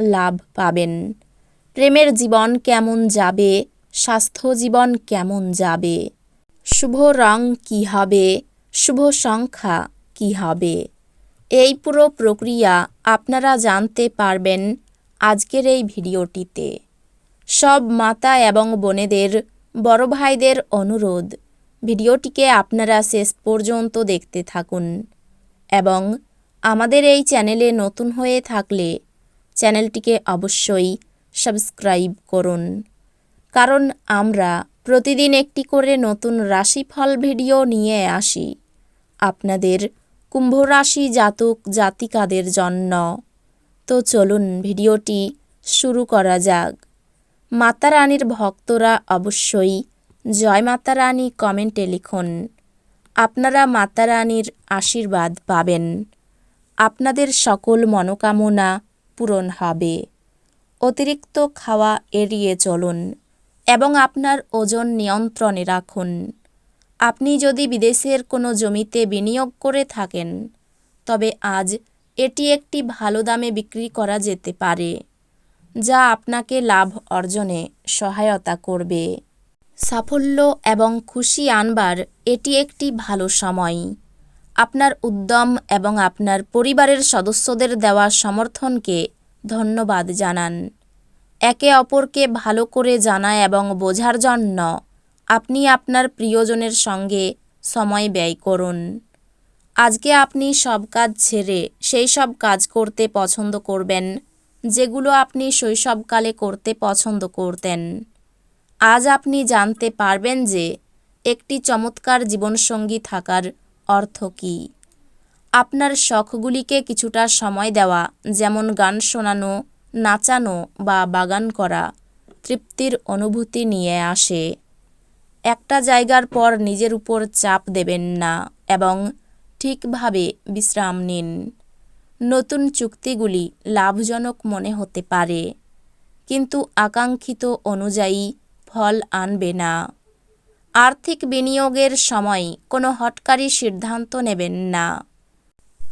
লাভ পাবেন। প্রেমের জীবন কেমন যাবে? স্বাস্থ্য জীবন কেমন যাবে? শুভ রং কী হবে? শুভ সংখ্যা কী হবে? এই পুরো প্রক্রিয়া আপনারা জানতে পারবেন আজকের এই ভিডিওটিতে। সব মাতা এবং বোনেদের, বড় ভাইদের অনুরোধ, ভিডিওটিকে আপনারা শেষ পর্যন্ত দেখতে থাকুন। এবং আমাদের এই চ্যানেলে নতুন হয়ে থাকলে চ্যানেলটিকে অবশ্যই সাবস্ক্রাইব করুন। কারণ আমরা প্রতিদিন একটি করে নতুন রাশিফল ভিডিও নিয়ে আসি। আপনাদের কুম্ভ রাশি জাতক জাতিকাদের জন্য। তো চলুন ভিডিওটি শুরু করা যাক। মাতা রানীর ভক্তরা অবশ্যই জয় মাতা রানী কমেন্টে লিখুন, আপনারা মাতা রানীর আশীর্বাদ পাবেন। আপনাদের সকল মনোকামনা পূরণ হবে। অতিরিক্ত খাওয়া এড়িয়ে চলুন এবং আপনার ওজন নিয়ন্ত্রণে রাখুন। আপনি যদি বিদেশের কোনো জমিতে বিনিয়োগ করে থাকেন, তবে আজ এটি একটি ভালো দামে বিক্রি করা যেতে পারে, যা আপনাকে লাভ অর্জনে সহায়তা করবে। সাফল্য এবং খুশি আনবার এটি একটি ভালো সময়। আপনার উদ্যম এবং আপনার পরিবারের সদস্যদের দেওয়া সমর্থনকে ধন্যবাদ জানান। একে অপরকে ভালো করে জানা এবং বোঝার জন্য আপনি আপনার প্রিয়জনের সঙ্গে সময় ব্যয় করুন। আজকে আপনি সব কাজ ছেড়ে সেই সব কাজ করতে পছন্দ করবেন, যেগুলো আপনি শৈশবকালে করতে পছন্দ করতেন। আজ আপনি জানতে পারবেন যে একটি চমৎকার জীবনসঙ্গী থাকার অর্থ কী? আপনার শখগুলিকে কিছুটা সময় দেওয়া, যেমন গান শোনানো, নাচানো বা বাগান করা, তৃপ্তির অনুভূতি নিয়ে আসে। একটা জায়গার পর নিজের উপর চাপ দেবেন না এবং ঠিকভাবে বিশ্রাম নিন। নতুন চুক্তিগুলি লাভজনক মনে হতে পারে, কিন্তু আকাঙ্ক্ষিত অনুযায়ী ফল আনবে না। আর্থিক বিনিয়োগের সময় কোনো হটকারী সিদ্ধান্ত নেবেন না।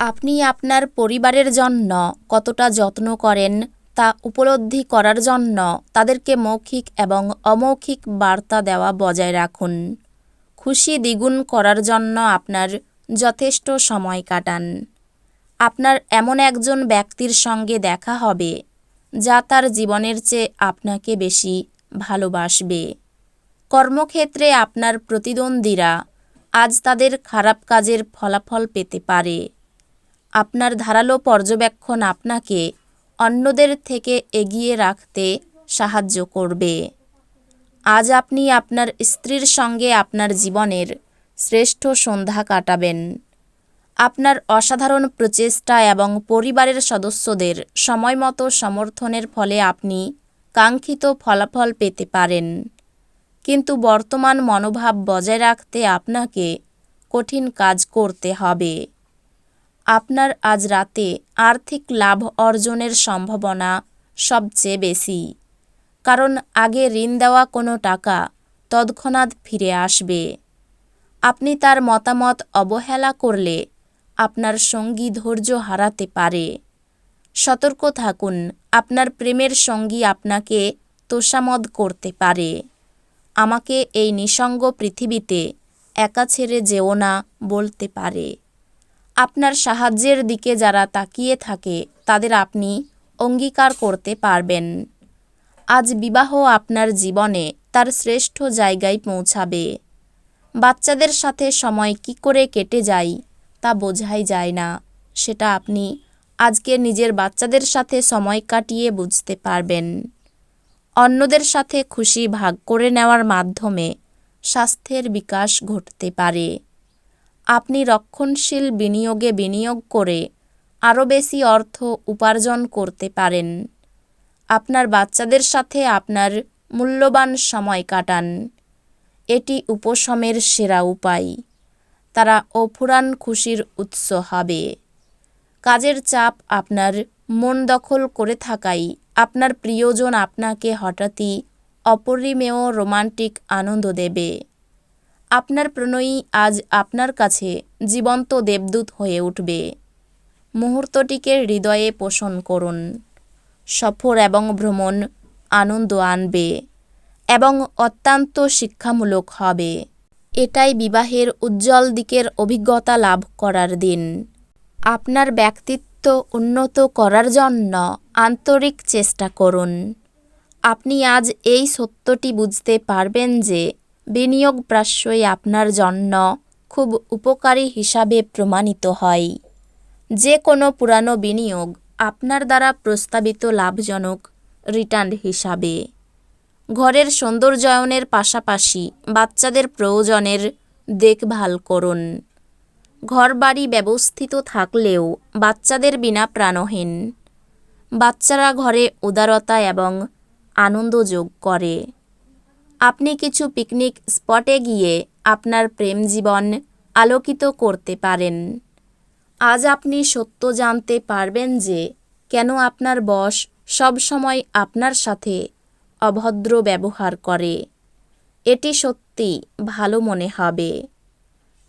আপনি আপনার পরিবারের জন্য কতটা যত্ন করেন তা উপলব্ধি করার জন্য তাদেরকে মৌখিক এবং অমৌখিক বার্তা দেওয়া বজায় রাখুন। খুশি দ্বিগুণ করার জন্য আপনার যথেষ্ট সময় কাটান। আপনার এমন একজন ব্যক্তির সঙ্গে দেখা হবে যা তার জীবনের চেয়ে আপনাকে বেশি ভালোবাসবে। কর্মক্ষেত্রে আপনার প্রতিদ্বন্দ্বীরা আজ তাদের খারাপ কাজের ফলাফল পেতে পারে। আপনার ধারালো পর্যবেক্ষণ আপনাকে অন্যদের থেকে এগিয়ে রাখতে সাহায্য করবে। আজ আপনি আপনার স্ত্রীর সঙ্গে আপনার জীবনের শ্রেষ্ঠ সন্ধ্যা কাটাবেন। আপনার অসাধারণ প্রচেষ্টা এবং পরিবারের সদস্যদের সময়মতো সমর্থনের ফলে আপনি কাঙ্ক্ষিত ফলাফল পেতে পারেন। কিন্তু বর্তমান মনোভাব বজায় রাখতে আপনাকে কঠিন কাজ করতে হবে। আপনার আজ রাতে আর্থিক লাভ অর্জনের সম্ভাবনা সবচেয়ে বেশি। কারণ আগে ঋণ দেওয়া কোনো টাকা তৎক্ষণাৎ ফিরে আসবে। আপনি তার মতামত অবহেলা করলে আপনার সঙ্গী ধৈর্য হারাতে পারে। সতর্ক থাকুন, আপনার প্রেমের সঙ্গী আপনাকে তোষামদ করতে পারে। আমাকে এই নিঃসঙ্গ পৃথিবীতে একা ছেড়ে যেও না বলতে পারে। আপনার সাহায্যের দিকে যারা তাকিয়ে থাকে, তাদের আপনি অঙ্গীকার করতে পারবেন। আজ বিবাহ আপনার জীবনে তার শ্রেষ্ঠ জায়গায় পৌঁছাবে। বাচ্চাদের সাথে সময় কি করে কেটে যায়, তা বোঝাই যায় না। সেটা আপনি আজকে নিজের বাচ্চাদের সাথে সময় কাটিয়ে বুঝতে পারবেন। অন্যদের সাথে খুশি ভাগ করে নেওয়ার মাধ্যমে স্বাস্থ্যের বিকাশ ঘটতে পারে। আপনি রক্ষণশীল বিনিয়োগে বিনিয়োগ করে আরও বেশি অর্থ উপার্জন করতে পারেন। আপনার বাচ্চাদের সাথে আপনার মূল্যবান সময় কাটান। এটি উপশমের সেরা উপায়। তারা অফুরান খুশির উৎস হবে। কাজের চাপ আপনার মন দখল করে থাকাই আপনার প্রিয়জন আপনাকে হঠাৎই অপরিমেয় রোমান্টিক আনন্দ দেবে। আপনার প্রণয়ী আজ আপনার কাছে জীবন্ত দেবদূত হয়ে উঠবে। মুহূর্তটিকে হৃদয়ে পোষণ করুন। সফর এবং ভ্রমণ আনন্দ আনবে এবং অত্যন্ত শিক্ষামূলক হবে। এটাই বিবাহের উজ্জ্বল দিকের অভিজ্ঞতা লাভ করার দিন। আপনার ব্যক্তিত্ব উন্নত করার জন্য আন্তরিক চেষ্টা করুন। আপনি আজ এই সত্যটি বুঝতে পারবেন যে বিনিয়োগ প্রায়শই আপনার জন্য খুব উপকারী হিসাবে প্রমাণিত হয়। যে কোনো পুরানো বিনিয়োগ আপনার দ্বারা প্রস্তাবিত লাভজনক রিটার্ন হিসাবে। ঘরের সৌন্দর্যায়নের পাশাপাশি বাচ্চাদের প্রয়োজনের দেখভাল করুন। ঘরবাড়ি ব্যবস্থিত থাকলেও বাচ্চাদের বিনা প্রাণহীন। বাচ্চারা ঘরে উদারতা এবং আনন্দ যোগ করে। আপনি কিছু পিকনিক স্পটে গিয়ে আপনার প্রেম জীবন আলোকিত করতে পারেন। আজ আপনি সত্য জানতে পারবেন যে কেন আপনার বস সবসময় আপনার সাথে অভদ্র ব্যবহার করে। এটি সত্যি ভালো মনে হবে।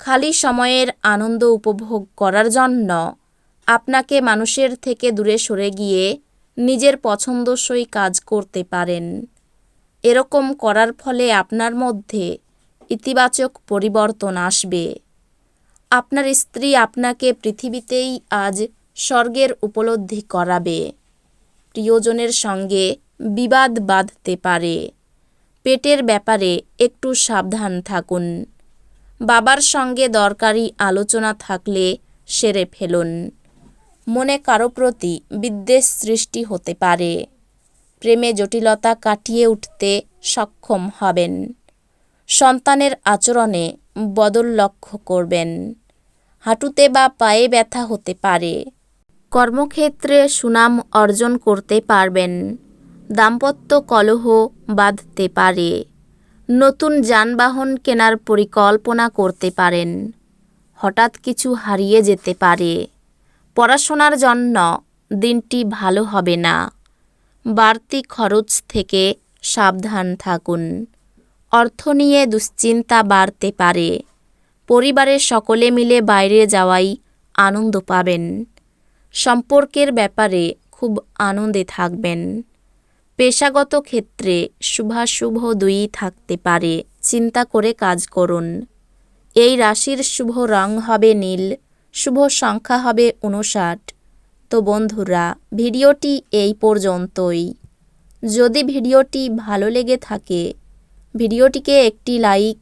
খালি সময়ের আনন্দ উপভোগ করার জন্য আপনাকে মানুষের থেকে দূরে সরে গিয়ে নিজের পছন্দসই কাজ করতে পারেন। এরকম করার ফলে আপনার মধ্যে ইতিবাচক পরিবর্তন আসবে। আপনার স্ত্রী আপনাকে পৃথিবীতেই আজ স্বর্গের উপলব্ধি করাবে। প্রিয়জনের সঙ্গে বিবাদ বাঁধতে পারে। পেটের ব্যাপারে একটু সাবধান থাকুন। বাবার সঙ্গে দরকারি আলোচনা থাকলে সেরে ফেলুন। মনে কারও প্রতি বিদ্বেষ সৃষ্টি হতে পারে। প্রেমে জটিলতা কাটিয়ে উঠতে সক্ষম হবেন। সন্তানের আচরণে বদল লক্ষ্য করবেন। হাঁটুতে বা পায়ে ব্যথা হতে পারে। কর্মক্ষেত্রে সুনাম অর্জন করতে পারবেন। দাম্পত্য কলহ বাঁধতে পারে। নতুন যানবাহন কেনার পরিকল্পনা করতে পারেন। হঠাৎ কিছু হারিয়ে যেতে পারে। পড়াশোনার জন্য দিনটি ভালো হবে না। বাড়তি খরচ থেকে সাবধান থাকুন। অর্থ নিয়ে দুশ্চিন্তা বাড়তে পারে। পরিবারের সকলে মিলে বাইরে যাওয়াই আনন্দ পাবেন। সম্পর্কের ব্যাপারে খুব আনন্দে থাকবেন। পেশাগত ক্ষেত্রে শুভাশুভ দুই থাকতে পারে। চিন্তা করে কাজ করুন। এই রাশির শুভ রং হবে নীল, শুভ সংখ্যা হবে উনষাট তো বন্ধুরা, ভিডিওটি এই পর্যন্তই। যদি ভিডিওটি ভালো লেগে থাকে, ভিডিওটিকে একটি লাইক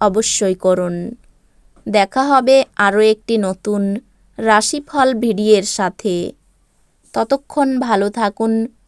অবশ্যই করুন। দেখা হবে আরও একটি নতুন রাশিফল ভিডিওর সাথে। ততক্ষণ ভালো থাকুন